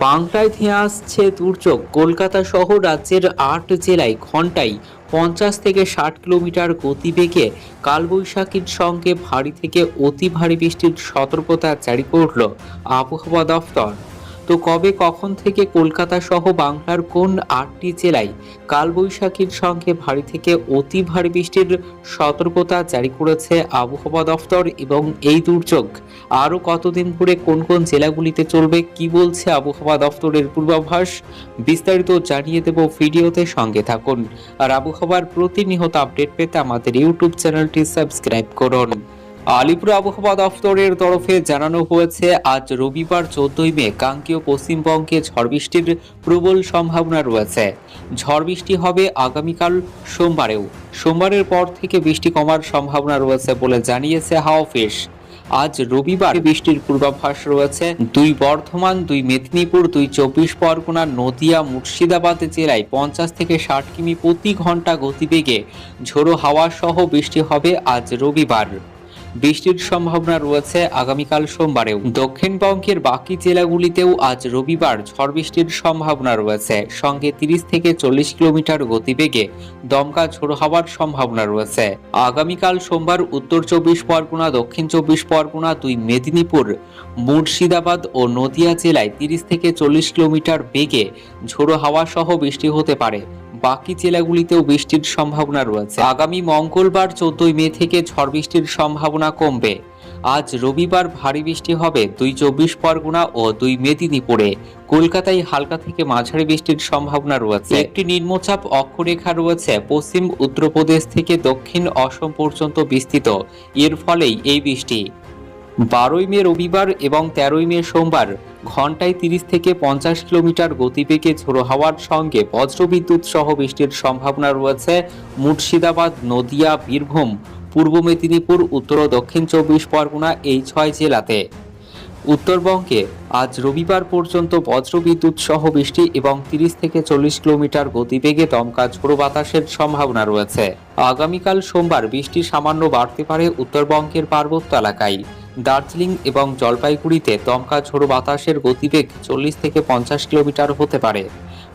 বাংলায় ধেয়ে আসছে দুর্যোগ। কলকাতা সহ রাজ্যের আট জেলায় ঘন্টায় পঞ্চাশ থেকে ষাট কিলোমিটার গতিবেগে কালবৈশাখীর সঙ্গে ভারী থেকে অতি ভারী বৃষ্টির সতর্কতা জারি করল আবহাওয়া দফতর তো কবে, কখন থেকে কলকাতা সহ বাংলার কোন আটটি জেলায় কালবৈশাখীর সঙ্গে ভারী থেকে অতি ভারী বৃষ্টির সতর্কতা জারি করেছে আবহাওয়া দফতর এবং এই দুর্যোগ? আরও কতদিন ধরে কোন কোন জেলাগুলিতে চলবে, কি বলছে আবহাওয়া দফতরের পূর্বাভাস? বিস্তারিত জানিয়ে দেব ভিডিওতে সঙ্গে থাকুন। আর আবহাওয়ার প্রতিনিয়ত আপডেট পেতে আমাদের ইউটিউব চ্যানেলটি সাবস্ক্রাইব করুন। আলিপুর আবহাওয়া দফতরের তরফে জানানো হয়েছে, আজ রবিবার চোদ্দই মে কাঙ্ক্ষীয় পশ্চিমবঙ্গে ঝড় বৃষ্টির প্রবল সম্ভাবনা রয়েছে। ঝড় বৃষ্টি হবে আগামীকাল সোমবারেও। সোমবারের পর থেকে বৃষ্টি কমার সম্ভাবনা রয়েছে বলে জানিয়েছে হাওয়া অফিস। আজ রবিবার বৃষ্টির পূর্বাভাস রয়েছে। দুই বর্ধমান, দুই মেদিনীপুর, দুই চব্বিশ পরগনা, নদিয়া, মুর্শিদাবাদ জেলায় পঞ্চাশ থেকে ষাট কিমি প্রতি ঘণ্টা গতিবেগে ঝোড়ো হাওয়া সহ বৃষ্টি হবে আজ রবিবার। বৃষ্টির সম্ভাবনা রয়েছে আগামীকাল সোমবারেও। দক্ষিণবঙ্গের বাকি জেলাগুলিতেও আজ রবিবার ঝড় বৃষ্টির সম্ভাবনা রয়েছে। সঙ্গে তিরিশ থেকে চল্লিশ কিলোমিটার গতিবেগে দমকা ঝোড়ো হওয়ার সম্ভাবনা রয়েছে। আগামীকাল সোমবার উত্তর চব্বিশ পরগনা, দক্ষিণ চব্বিশ পরগনা, দুই মেদিনীপুর, মুর্শিদাবাদ ও নদিয়া জেলায় তিরিশ থেকে চল্লিশ কিলোমিটার বেগে ঝোড়ো হাওয়া সহ বৃষ্টি হতে পারে। বাকি জেলাগুলিতেও বৃষ্টির সম্ভাবনা রয়েছে। আগামী মঙ্গলবার চোদ্দই মে থেকে ঝড় বৃষ্টির সম্ভাবনা কমবে। আজ রবিবার ভারী বৃষ্টি হবে দুই চব্বিশ পরগনা ও দুই মেদিনীপুরে। কলকাতায় হালকা থেকে মাঝারি বৃষ্টির সম্ভাবনা রয়েছে। একটি নিম্নচাপ অক্ষরেখা রয়েছে পশ্চিম উত্তরপ্রদেশ থেকে দক্ষিণ অসম পর্যন্ত বিস্তৃত। এর ফলেই এই বৃষ্টি। বারোই মে রবিবার এবং তেরোই মে সোমবার ঘন্টায় তিরিশ থেকে পঞ্চাশ কিলোমিটার গতিবেগে ঝোড়ো হাওয়ার সঙ্গে বজ্রবিদ্যুৎ সহ বৃষ্টির সম্ভাবনা রয়েছে মুর্শিদাবাদ, নদিয়া, বীরভূম, পূর্ব মেদিনীপুর, উত্তর ও দক্ষিণ চব্বিশ পরগনা এই ছয় জেলাতে। উত্তরবঙ্গে আজ রবিবার পর্যন্ত বজ্রবিদ্যুৎ সহ বৃষ্টি এবং তিরিশ থেকে চল্লিশ কিলোমিটার গতিবেগে দমকা ঝোড়ো বাতাসের সম্ভাবনা রয়েছে। আগামীকাল সোমবার বৃষ্টি সামান্য বাড়তে পারে উত্তরবঙ্গের পার্বত্য এলাকায়। দার্জিলিং এবং জলপাইগুড়িতে দমকা ঝোড়ো বাতাসের গতিবেগ চল্লিশ থেকে পঞ্চাশ কিলোমিটার হতে পারে।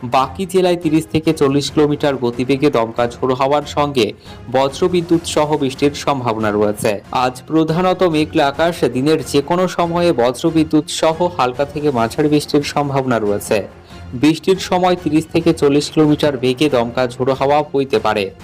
বাকি জেলায় তিরিশ থেকে চল্লিশ কিলোমিটার গতিবেগে দমকা ঝোড়ো হওয়ার সঙ্গে বজ্রবিদ্যুৎ সহ বৃষ্টির সম্ভাবনা রয়েছে। আজ প্রধানত মেঘলা আকাশ, দিনের যে কোনো সময়ে বজ্রবিদ্যুৎ সহ হালকা থেকে মাঝারি বৃষ্টির সম্ভাবনা রয়েছে। বৃষ্টির সময় তিরিশ থেকে চল্লিশ কিলোমিটার বেগে দমকা ঝোড়ো হাওয়া বইতে পারে।